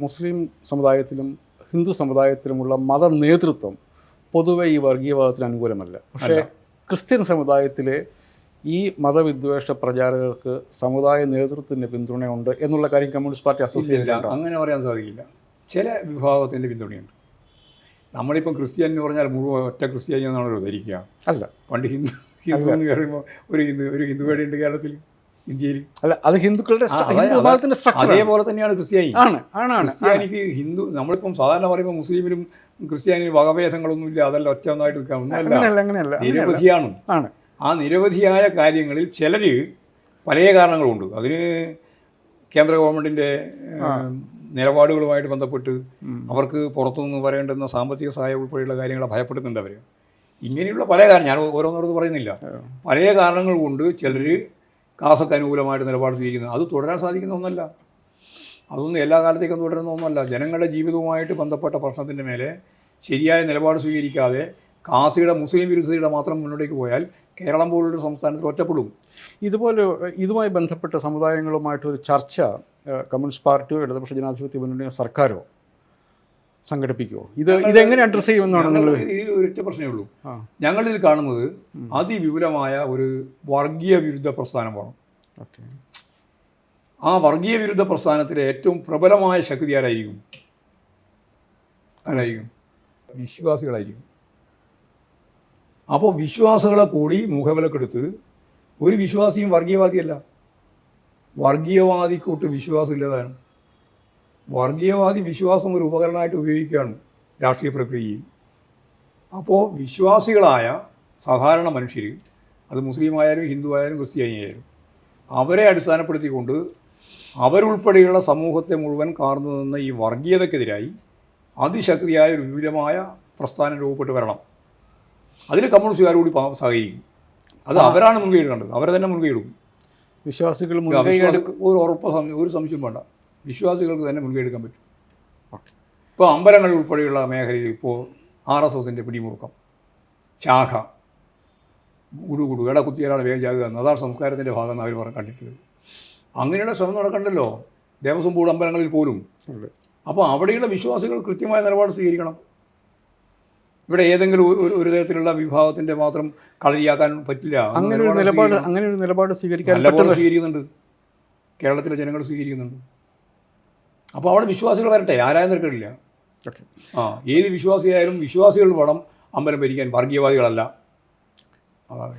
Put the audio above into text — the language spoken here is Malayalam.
മുസ്ലിം സമുദായത്തിലും ഹിന്ദു സമുദായത്തിലുമുള്ള മത നേതൃത്വം പൊതുവെ ഈ വർഗീയവാദത്തിന് അനുകൂലമല്ല. പക്ഷേ ക്രിസ്ത്യൻ സമുദായത്തിലെ ഈ മതവിദ്വേഷ പ്രചാരകർക്ക് സമുദായ നേതൃത്വത്തിന്റെ പിന്തുണയുണ്ട് എന്നുള്ള കാര്യം കമ്മ്യൂണിസ്റ്റ് പാർട്ടി അസോസിയേഷൻ അങ്ങനെ പറയാൻ സാധിക്കില്ല. ചില വിഭാഗത്തിന്റെ പിന്തുണയുണ്ട്. നമ്മളിപ്പം ക്രിസ്ത്യൻ എന്ന് പറഞ്ഞാൽ മുഴുവൻ ഒറ്റ ക്രിസ്ത്യാനി എന്നാണല്ലോ ധരിക്കുക. അല്ല. പണ്ട് ഹിന്ദു ഹിന്ദു എന്ന് പറയുമ്പോൾ ഒരു ഹിന്ദു ഒരു ഹിന്ദു വേടിയുണ്ട് കേരളത്തിൽ. ഇന്ത്യയിൽ. അല്ല അത് ഹിന്ദുക്കളുടെ അതേപോലെ തന്നെയാണ് ക്രിസ്ത്യാനി. ആണ് ആണ് ക്രിസ്ത്യാനിക്ക് ഹിന്ദു നമ്മളിപ്പം സാധാരണ പറയുമ്പോൾ മുസ്ലിമിലും ക്രിസ്ത്യാനിയും വകഭേദങ്ങളൊന്നുമില്ല അതല്ല ഒറ്റ ഒന്നായിട്ട് ഒന്നുമല്ല. നിരവധിയാണ്. ആണ്. ആ നിരവധിയായ കാര്യങ്ങളിൽ ചിലർ പല കാരണങ്ങളുണ്ട്. അതിന് കേന്ദ്ര ഗവൺമെന്റിന്റെ നിലപാടുകളുമായിട്ട് ബന്ധപ്പെട്ട് അവർക്ക് പുറത്തുനിന്ന് പറയേണ്ടുന്ന സാമ്പത്തിക സഹായം ഉൾപ്പെടെയുള്ള കാര്യങ്ങളെ ഭയപ്പെടുന്നുണ്ട് അവർ ഇങ്ങനെയുള്ള പല കാരണം ഞാൻ ഓരോന്നോരോന്ന് പറയുന്നില്ല. പല കാരണങ്ങൾ കൊണ്ട് ചിലർ കാസക്ക് അനുകൂലമായിട്ട് നിലപാട് സ്വീകരിക്കുന്നത്. അത് തുടരാൻ സാധിക്കുന്ന ഒന്നല്ല. അതൊന്നും എല്ലാ കാലത്തേക്കും തുടരുന്ന ഒന്നല്ല. ജനങ്ങളുടെ ജീവിതവുമായിട്ട് ബന്ധപ്പെട്ട പ്രശ്നത്തിന്റെ മേലെ ശരിയായ നിലപാട് സ്വീകരിക്കാതെ കാസിയുടെ മുസ്ലിം വിരുദ്ധതയുടെ മാത്രം മുന്നോട്ടേക്ക് പോയാൽ കേരളം പോലുള്ള സംസ്ഥാനത്ത് ഒറ്റപ്പെടും. ഇതുപോലെ ഇതുമായി ബന്ധപ്പെട്ട സമുദായങ്ങളുമായിട്ടൊരു ചർച്ച കമ്മ്യൂണിസ്റ്റ് പാർട്ടിയോ ഇടതുപക്ഷ ജനാധിപത്യ മുന്നണിയോ സർക്കാരോ സംഘടിപ്പിക്കുമോ ഇത് ഇതെങ്ങനെ അഡ്രസ്സ് ചെയ്യുമെന്നാണ് നിങ്ങൾ ഈ ഒരൊറ്റ പ്രശ്നമേ ഉള്ളൂ. ഞങ്ങളിൽ ഞങ്ങളിതിൽ കാണുന്നത് അതിവിപുലമായ ഒരു വർഗീയ വിരുദ്ധ പ്രസ്ഥാനമാണ് ഓക്കെ. ആ വർഗീയ വിരുദ്ധ പ്രസ്ഥാനത്തിലെ ഏറ്റവും പ്രബലമായ ശക്തി ആരായിരിക്കും? ആരായിരിക്കും? വിശ്വാസികളായിരിക്കും. അപ്പോൾ വിശ്വാസികളെ കൂടി മുഖവിലക്കെടുത്ത് ഒരു വിശ്വാസിയും വർഗീയവാദിയല്ല. വർഗീയവാദിക്കൂട്ട് വിശ്വാസമില്ലതാണ് വർഗീയവാദി വിശ്വാസം ഒരു ഉപകരണമായിട്ട് ഉപയോഗിക്കുകയാണ് രാഷ്ട്രീയ പ്രക്രിയയിൽ. അപ്പോൾ വിശ്വാസികളായ സാധാരണ മനുഷ്യർ അത് മുസ്ലിം ആയാലും ഹിന്ദു ആയാലും ക്രിസ്ത്യാനി ആയാലും അവരെ അടിസ്ഥാനപ്പെടുത്തിക്കൊണ്ട് അവരുൾപ്പെടെയുള്ള സമൂഹത്തെ മുഴുവൻ കാർന്നു നിന്ന ഈ വർഗീയതക്കെതിരായി അതിശക്തിയായ ഒരു വിപുലമായ പ്രസ്ഥാനം രൂപപ്പെട്ട് വരണം. അതിൽ കമ്മ്യൂണിസ്റ്റുകാർ കൂടി സഹകരിക്കും. അത് അവരാണ് മുൻകൈ എടുക്കേണ്ടത്. അവരെ തന്നെ മുൻകൈ എടുക്കും. വിശ്വാസികൾ ഒരു ഉറപ്പ് ഒരു സംശയം വേണ്ട. വിശ്വാസികൾക്ക് തന്നെ മുൻകൈ എടുക്കാൻ പറ്റും. ഇപ്പോൾ അമ്പലങ്ങൾ ഉൾപ്പെടെയുള്ള മേഖലയിൽ ഇപ്പോൾ ആർ എസ് എസിന്റെ പിടിമുറുക്കം ശാഖ ഗുഡു ഇട കുത്തിയാലാണ് വേഗം ചാകുക എന്ന് അതാണ് സംസ്കാരത്തിന്റെ ഭാഗം എന്ന് അവർ പറഞ്ഞ് കണ്ടിട്ടുള്ളത്. അങ്ങനെയുള്ള ശ്രമം നടക്കണ്ടല്ലോ. ദേവസ്വം ബോർഡ് അമ്പലങ്ങളിൽ പോലും. അപ്പോൾ അവിടെയുള്ള വിശ്വാസികൾ കൃത്യമായ നിലപാട് സ്വീകരിക്കണം. ഇവിടെ ഏതെങ്കിലും ഒരു- തരത്തിലുള്ള വിഭാഗത്തിന്റെ മാത്രം കളരിയാക്കാൻ പറ്റില്ല. അങ്ങനെ ഒരു നിലപാട് അങ്ങനെ ഒരു നിലപാട് സ്വീകരിക്കാൻ സ്വീകരിക്കുന്നുണ്ട്. കേരളത്തിലെ ജനങ്ങൾ സ്വീകരിക്കുന്നുണ്ട്. അപ്പോൾ അവിടെ വിശ്വാസികൾ വരട്ടെ ആരായ നിൽക്കണില്ല ഓക്കെ. ആ ഏത് വിശ്വാസിയായാലും വിശ്വാസികൾ വേണം അമ്പലം ഭരിക്കാൻ വർഗീയവാദികളല്ല. അതാണ്.